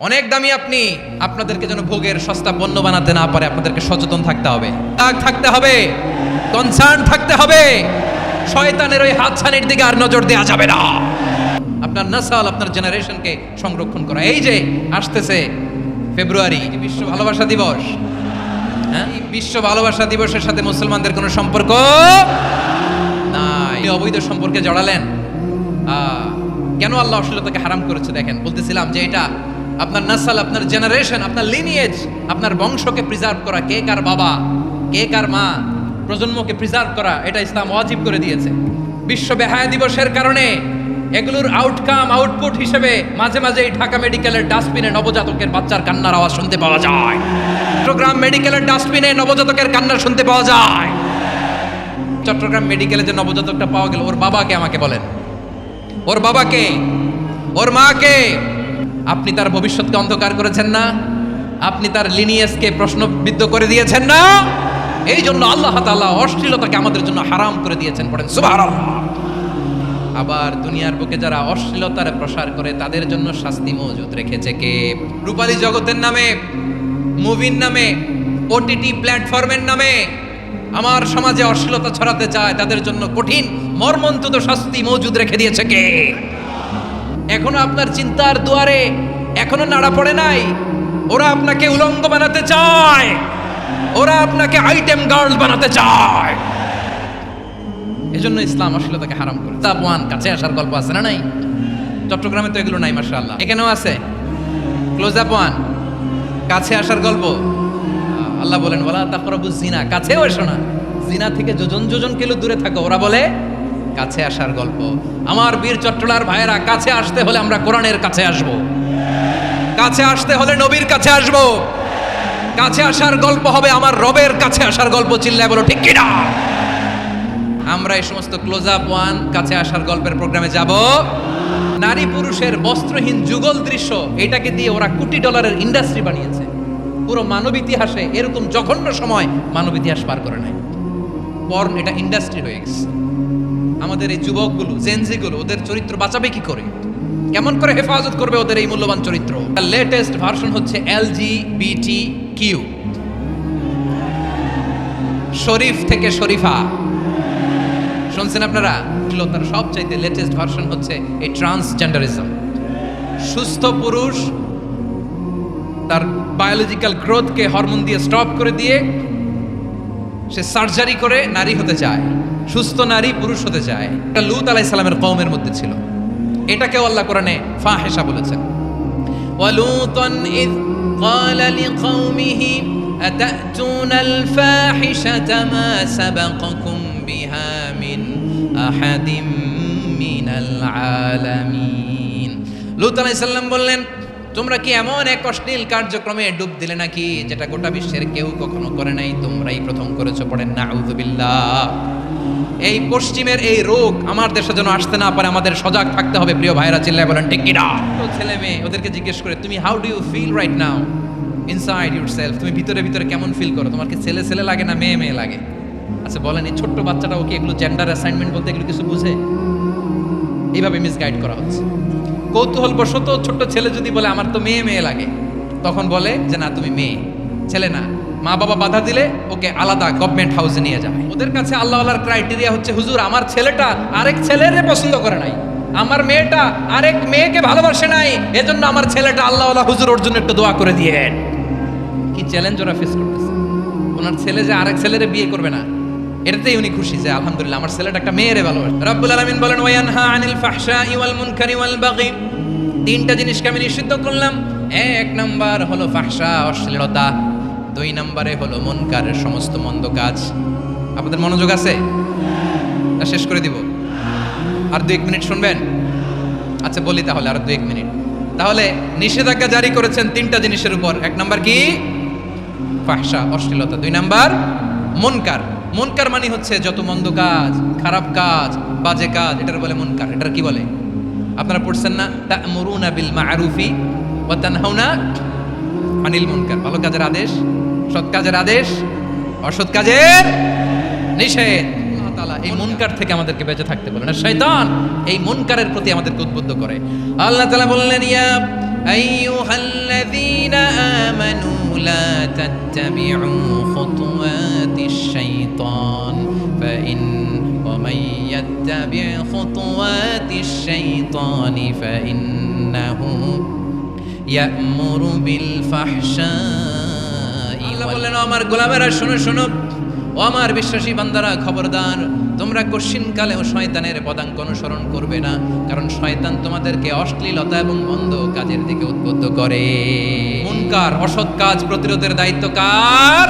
অনেক দামি আপনি, আপনাদেরকে যেন ভোগের সস্তা পণ্য বানাতে না পারে, আপনাদেরকে সচেতন থাকতে হবে। আগ থাকতে হবে কনসার্ন থাকতে হবে। শয়তানের ওই হাতছানির দিকে আর নজর দেওয়া যাবে না। আপনার নাসাল, আপনার জেনারেশনকে সংরক্ষণ করা। এই যে, আসতেছে ফেব্রুয়ারি বিশ্ব ভালোবাসা দিবস। হ্যাঁ? বিশ্ব ভালোবাসা দিবসের সাথে মুসলমানদের কোনো সম্পর্ক নাই। অবৈধ সম্পর্কে জড়ালেন। কেন আল্লাহ অশ্লীলতাকে হারাম করেছে দেখেন? বলতেছিলাম যে এটা আপনার নাসাল, আপনার জেনারেশন আপনার লিনিয়েজ আপনার বংশকে প্রিজার্ভ করা কে কার বাবা, কে কার মা, প্রজন্মকে প্রিজার্ভ করা, এটা ইসলাম ওয়াজিব করে দিয়েছে। বিশ্ব বেহায়া দিবসের কারণে এগুলোর আউটকাম আউটপুট হিসেবে মাঝে মাঝে এই ঢাকা মেডিকেলের ডাস্টবিনে নবজাতকের বাচ্চার কান্নার আওয়াজ শুনতে পাওয়া যায়। চট্টগ্রাম মেডিকেলের ডাস্টবিনে নবজাতকের কান্না শুনতে পাওয়া যায়। চট্টগ্রাম মেডিকেলে যে নবজাতকটা পাওয়া গেল, ওর বাবাকে আমাকে বলেন। ওর বাবাকে, ওর মাকে আপনি তার ভবিষ্যৎকে অন্ধকার করেছেন না? আপনি তার লিনিয়াসকে প্রশ্নবিদ্ধ করে দিয়েছেন না? এই জন্য আল্লাহ তাআলা অশ্লীলতাকে আমাদের জন্য হারাম করে দিয়েছেন। পড়েন, সুবহানাল্লাহ। আবার দুনিয়ার বুকে যারা অশ্লীলতার প্রসার করে, তাদের জন্য শাস্তি মজুদ রেখেছে কে? রূপালী জগতের নামে, মুভির নামে ওটিটি প্ল্যাটফর্মের নামে। আমার সমাজে অশ্লীলতা ছড়াতে চায়, তাদের জন্য কঠিন মর্মন্তুত শাস্তি মজুদ রেখে দিয়েছে কে? এখনও আপনার চিন্তার দুয়ারে এখনও নাড়া পড়ে নাই। ওরা আপনাকে উলঙ্গ বানাতে চায়। ওরা আপনাকে আইটেম গার্ল বানাতে চায়। এজন্য ইসলাম অশ্লীলতাকে হারাম করে। তাপওয়ান কাছে আসার গল্প আছে না নাই? চট্টগ্রামে তো এগুলো নাই, মাশাআল্লাহ। এখানেও আছে। ক্লোজ আপ ওয়ান কাছে আসার গল্প। আল্লাহ বলেন বলা তাকরাবু জিনা। কাছেও এসো না। জিনা থেকে যোজন যোজন কিলো দূরে থাকো। ওরা বলে কাছে আসার গল্প। আমার বীর চট্টলার ভাইয়েরা, কাছে আসতে হলে আমরা কোরআনের কাছে আসব। কাছে আসতে হলে নবীর কাছে আসব। কাছে আসার গল্প হবে আমার রবের কাছে আসার গল্প, চিল্লায় বলো, ঠিক কিনা? আমরা এই সমস্ত ক্লোজ আপ ওয়ান, কাছে আসার গল্পের প্রোগ্রামে যাব। নারী পুরুষের বস্ত্রহীন যুগল দৃশ্য, এটাকে দিয়ে ওরা কোটি ডলারের ইন্ডাস্ট্রি বানিয়েছে। পুরো মানব ইতিহাসে এরকম জঘন্য সময় মানব ইতিহাস পার করে নাই। পর্ন, এটা ইন্ডাস্ট্রি হয়ে গেছে। আমাদের এই যুবকগুলো জেনজিগুলো ওদের চরিত্র বাঁচাবে কি করে? কেমন করে হেফাজত করবে ওদের এই মূল্যবান চরিত্র? লেটেস্ট ভার্সন হচ্ছে এলজি বিটি কিউ শরীফ থেকে শরীফা। শুনছেন আপনারা? তার সবচাইতে লেটেস্ট ভার্সন হচ্ছে এই ট্রান্সজেন্ডারিজম সুস্থ পুরুষ, তার বায়োলজিক্যাল গ্রোথকে হরমোন দিয়ে স্টপ করে দিয়ে সে সার্জারি করে নারী হতে চায়। সুস্থ নারী পুরুষ হতে চায় এটা লুত আলাই সালামের কওমের মধ্যে ছিল এটাকেও আল্লাহ কোরআনে ফাহেসা বলেছেন ولوطا إذ قال لقومه أتأتون الفاحشة ما سبقكم بها من أحد من العالمين লুত আলাইহিস সালাম বললেন তোমরা কি এমন এক অশ্লীল কার্যক্রমে ডুব দিলে নাকি যেটা গোটা বিশ্বের কেউ কখনো করে নাই তোমরাই প্রথম করেছো পড়েন নাউযুবিল্লাহ এই পশ্চিমের এই রোগ আমার দেশে যেন আসতে না পারে, আমাদের সজাগ থাকতে হবে। প্রিয় ভাইরা চিল্লায় বলেন, ঠিক কিনা? তো ছেলে মেয়ে, ওদেরকে জিজ্ঞেস করে, তুমি how do you feel right now inside yourself তুমি ভিতরে ভিতরে কেমন ফিল করো? তোমার কি ছেলে ছেলে লাগে না মেয়ে মেয়ে লাগে? আচ্ছা বলেন, এই ছোট্ট বাচ্চাটা ওকে এগুলো জেন্ডার অ্যাসাইনমেন্ট বলতে এগুলো কিছু বুঝে? এইভাবে মিসগাইড করা হচ্ছে। কৌতূহল বশত ছোট্ট ছেলে যদি বলে, আমার তো মেয়ে মেয়ে লাগে, তখন বলে যে, না, তুমি মেয়ে, ছেলে না। মা বাবা বাধা দিলে ওকে আলাদা গভর্নমেন্ট হাউসে নিয়ে যাবে। ওদের কাছে আল্লাহ আল্লাহর ক্রাইটেরিয়া হচ্ছে, হুজুর, আমার ছেলেটা আরেক ছেলেরে পছন্দ করে নাই। আমার মেয়েটা আরেক মেয়েকে ভালোবাসে নাই। এজন্য আমার ছেলেটা আল্লাহ আল্লাহ হুজুর ওর জন্য একটু দোয়া করে দিয়ে কি চ্যালেঞ্জ ওরা ফেস করতেছে। ওনার ছেলে যে আরেক ছেলেরে বিয়ে করবে না, এটাতেই উনি খুশি যে, আলহামদুলিল্লাহ, আমার ছেলেটা একটা মেয়েরে ভালোবাসে। রাব্বুল আলামিন বলেন ওয়ানহা আনিল ফাহশাই ওয়াল মুনকারি ওয়াল বাগি। তিনটা জিনিসকে আমি নিষিদ্ধ করলাম। এক নাম্বার হলো ফাহশা, অশ্লীলতা। দুই নম্বরে হলো মনকারের সমস্ত মন্দ কাজ। আপনাদের মনোযোগ আছে? না শেষ করে দিব। আর দু এক মিনিট শুনবেন? আচ্ছা বলি তাহলে আর দু এক মিনিট। তাহলে নিষেধাজ্ঞা জারি করেছেন তিনটা জিনিসের উপর। এক নাম্বার কি? ফাহশা, অশ্লীলতা। দুই নাম্বার, মনকার। মনকার মানে হচ্ছে যত মন্দ কাজ, খারাপ কাজ, বাজে কাজ, এটার বলে মনকার। এটার কি বলে? আপনারা পড়ছেন না? তা তা'মুরুনা বিল মা'রুফি ওয়া তানহাউনা আনিল মুনকার। ভালো কাজের আদেশ। সৎ কাজের আদেশ অসৎ কাজের নিষেধ আল্লাহ তাআলা এই মুনকার থেকে আমাদেরকে বেঁচে থাকতে বলেন আর শয়তান এই মুনকারের প্রতি আমাদেরকে উদ্বুদ্ধ করে আল্লাহ তাআলা বললেন ইয়া আইয়ুহাল্লাযীনা تتبعوا خطوات الشيطان فإن ومن يتبع خطوات الشيطان فإنه يأمر بالفحشاء আল্লাহ বললেন আমার গোলামেরা, শোনো শোনো। ও আমার বিশ্বাসী বান্দারা, খবরদার। তোমরা কশিনকালেও শয়তানের পদাঙ্ক অনুসরণ করবে না, কারণ শয়তান তোমাদেরকে অশ্লীলতা এবং মন্দ কাজের দিকে উদ্বুদ্ধ করে। মুনকার, অসৎ কাজ প্রতিরোধের দায়িত্ব কার?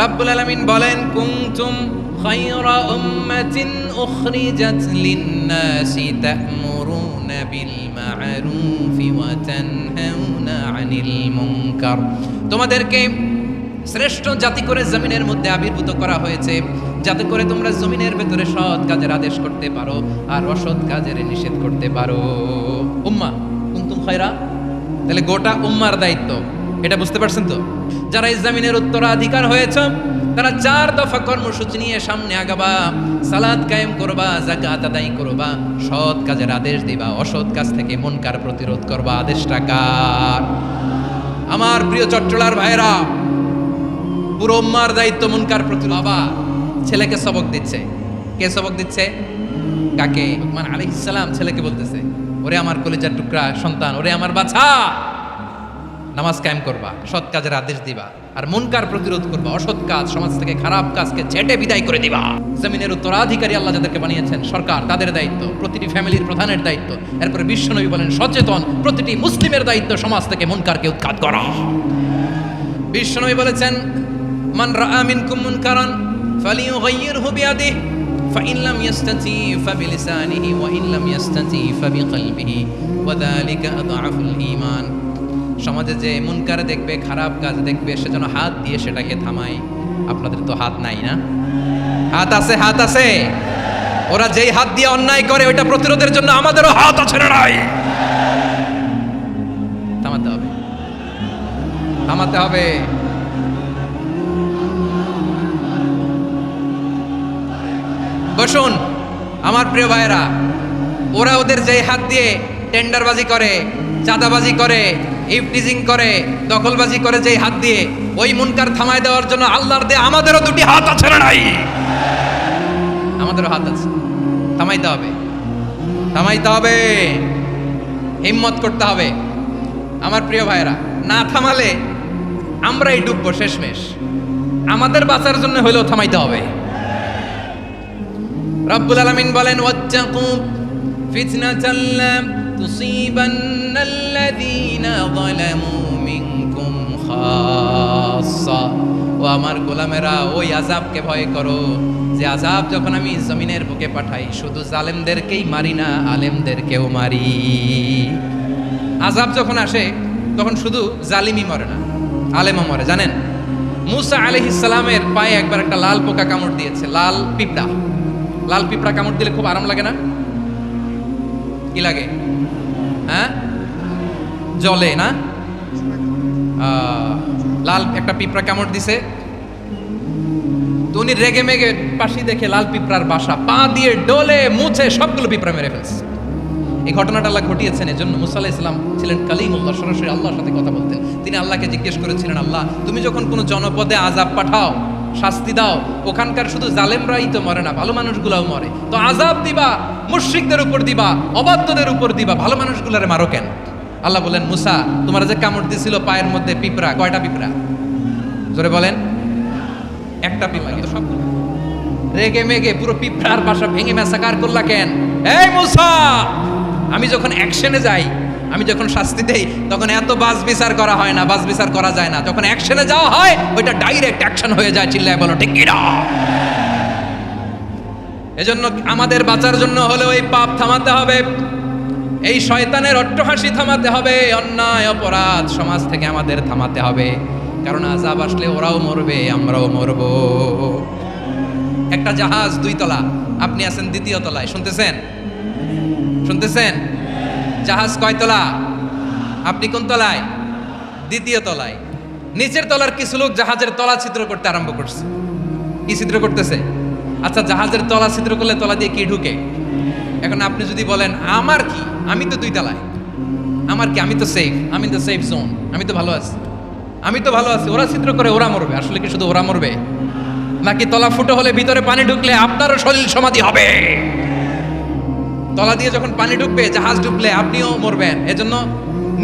রাব্বুল আলামিন বলেন, কুনতুম খায়রা উম্মাতিন উখরিজাত লিন-নাসি তা'মুরুনা বিল মা'রুফি ওয়া তানহাউনা আনিল মুনকার। তোমাদেরকে শ্রেষ্ঠ জাতি করে জমিনের মধ্যে আবির্ভূত করা হয়েছে, যাতে করে তোমরা জমিনের ভেতরে সৎ কাজের আদেশ করতে পারো আর অসৎ কাজের নিষেধ করতে পারো। উম্মা, কুনতুম খায়রা? তাহলে গোটা উম্মার দায়িত্ব, এটা বুঝতে পারছেন তো? যারা এই জমিনের উত্তরাধিকার হয়েছে, তারা চার দফা কর্মসূচি নিয়ে সামনে আগাবা সালাদ কায়েম করবা জাকাত আদায় করবা, সৎ কাজের আদেশ দিবা, অসৎ কাজ থেকে মনকার প্রতিরোধ করবা, আদেশটা কার? আমার প্রিয় চট্টলার ভাইরা পুরো উম্মার দায়িত্ব মুনকার প্রতি বাবা, ছেলেকে সবক দিচ্ছে। কে সবক দিচ্ছে? কাকে? মানে আলি সালাম ছেলেকে বলতেছে, ওরে আমার কলিজার টুকরা, সন্তান, ওরে আমার বাছা, নামাজ কায়েম করবা, সৎ কাজের আদেশ দিবা। আর মনকার প্রতিরোধ করবা অসৎ কাজ সমাজ থেকে খারাপ কাজকে ছেটে বিদায় করে দিবা জমিনের উত্তরাধিকারী আল্লাহ যাদেরকে বানিয়েছেন সরকার তাদের দায়িত্ব প্রতিটি ফ্যামিলির প্রধানের দায়িত্ব এরপরে বিশ্বনবী বলেন সচেতন প্রতিটি মুসলিমের দায়িত্ব সমাজ থেকে মনকারকে উৎখাত করা বিশ্বনবী বলেছেন মান রাআ মিনকুম মুনকারান ফালিয়ুগাইয়িরহু বিয়াদিহি فإن لم يستطع فبلسانه وإن لم يستطع فبقلبه وذلك أضعف الإيمان সমাজে যে মুনকার দেখবে, খারাপ কাজ দেখবে, সে যেন হাত দিয়ে সেটাকে থামায়। আপনাদের তো হাত নাই না? হাত আছে হাত আছে। ওরা যেই হাত দিয়ে অন্যায় করে, ওইটা প্রতিরোধের জন্য আমাদেরও হাত আছে নাই? থামাতে হবে। থামাতে হবে। বসুন, আমার প্রিয় ভাইয়েরা। ওরা ওদের যেই হাত দিয়ে টেন্ডারবাজি করে, চাঁদাবাজি করে ইফটিজিং করে, দখলবাজি করে যেই হাত দিয়ে, ওই মুনকার থামায় দেওয়ার জন্য আল্লাহর দিয়ে আমাদেরও দুটি হাত আছে না নাই? আমাদেরও হাত আছে। থামাইতে হবে। থামাইতে হবে। হিম্মত করতে হবে। আমার প্রিয় ভাইয়েরা, না থামালে আমরাই ডুববো শেষমেশ। আমাদের বাঁচার জন্য হলেও থামাইতে হবে। রব্বুল আলামিন বলেন ওয়াত্তাকু ফিতনাতাল লা তুসিবান্নাল্লাযীনা যালামু মিনকুম খাসসা ও আমার গোলামেরা, ওই আযাবকে ভয় করো যে আযাব যখন আমি জমিনের বুকে পাঠাই, শুধু জালেমদেরকেই মারি না, আলেমদেরকেও মারি। আযাব যখন আসে, তখন শুধু জালিমই মরে না, আলেমও মরে। জানেন? মুসা আলাইহিস সালামের পায়ে একবার একটা লাল পোকা কামড় দিয়েছে, লাল পিঁপড়া। লাল পিঁপড়া কামড় দিলে খুব আরাম লাগে না? কি লাগে? হ্যাঁ? জলে, না? লাল একটা পিঁপড়া কামড় দিছে। তো উনি রেগে মেগে পাশি দেখে লাল পিঁপড়ার বাসা, পা দিয়ে ডলে মুছে সবগুলো পিঁপড়া মেরে ফেলছে। এই ঘটনাটা আল্লাহ ঘটিয়েছেন, এজন্য মুসা আলাহ ইসলাম ছিলেন কালিমুল্লাহ, সরাসরি আল্লাহর সাথে কথা বলতেন। তিনি আল্লাহকে জিজ্ঞেস করেছিলেন, আল্লাহ, তুমি যখন কোনো জনপদে আজাব পাঠাও শাস্তি দাও। ওখানকার শুধু জালেমরাই তো মরে না, ভালো মানুষগুলাও মরে। তো আজাব দিবা, মুশ্রিকদের উপর দিবা, অবাধ্যদের উপর দিবা, ভালো মানুষগুলারে মারো কেন? আল্লাহ বলেন মুসা, তোমার যে কামড় দিছিল পায়ের মধ্যে পিঁপড়া, কয়টা পিঁপড়া? জোরে বলেন, একটা পিঁপড়া, কিন্তু সবগুলো রেগে মেগে পুরো পিঁপড়ার বাসা ভেঙে ম্যাসাকার করলা কেন? এই মুসা, আমি যখন অ্যাকশনে যাই আমি যখন শাস্তি দেই, তখন এত বাস বিচার করা হয় না বাস বিচার করা যায় না। যখন অ্যাকশনে যাওয়া হয়, ওইটা ডাইরেক্ট অ্যাকশন হয়ে যায় চিল্লায় বলো, ঠিক এজন্য আমাদের বাঁচার জন্য হলেও এই পাপ থামাতে হবে। এই শয়তানের অট্টহাসি থামাতে হবে। অন্যায় অপরাধ সমাজ থেকে আমাদের থামাতে হবে। কারণ আজাব আসলে ওরাও মরবে, আমরাও মরব। একটা জাহাজ দুই তলা। আপনি আছেন দ্বিতীয় তলায়, শুনতেছেন? শুনতেছেন? জাহাজ কয় তলা? আপনি কোন তলায়? দ্বিতীয় তলায়। নিচের তলার কিছু লোক জাহাজের তলা ছিদ্র করতে আরম্ভ করছে। কি ছিদ্র করতেছে? আচ্ছা জাহাজের তলা ছিদ্র করলে তলা দিয়ে কি ঢুকে? এখন আপনি যদি বলেন, আমার কি? আমি তো দুই তলায়। আমার কি? আমি তো সেফ আমি তো সেফ জোন আমি তো ভালো আছি। আমি তো ভালো আছি। ওরা ছিদ্র করে, ওরা মরবে। আসলে কি শুধু ওরা মরবে? নাকি তলা ফুটো হলে ভিতরে পানি ঢুকলে আপনারও শরীর সমাধি হবে? তলা দিয়ে যখন পানি ঢুকবে, জাহাজ ঢুকলে আপনিও মরবেন। এজন্য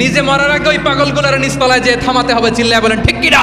নিজে মরার আগে ওই পাগলগুলোর নিচতলায় যে থামাতে হবে, চিল্লায় বলেন, ঠিক কিনা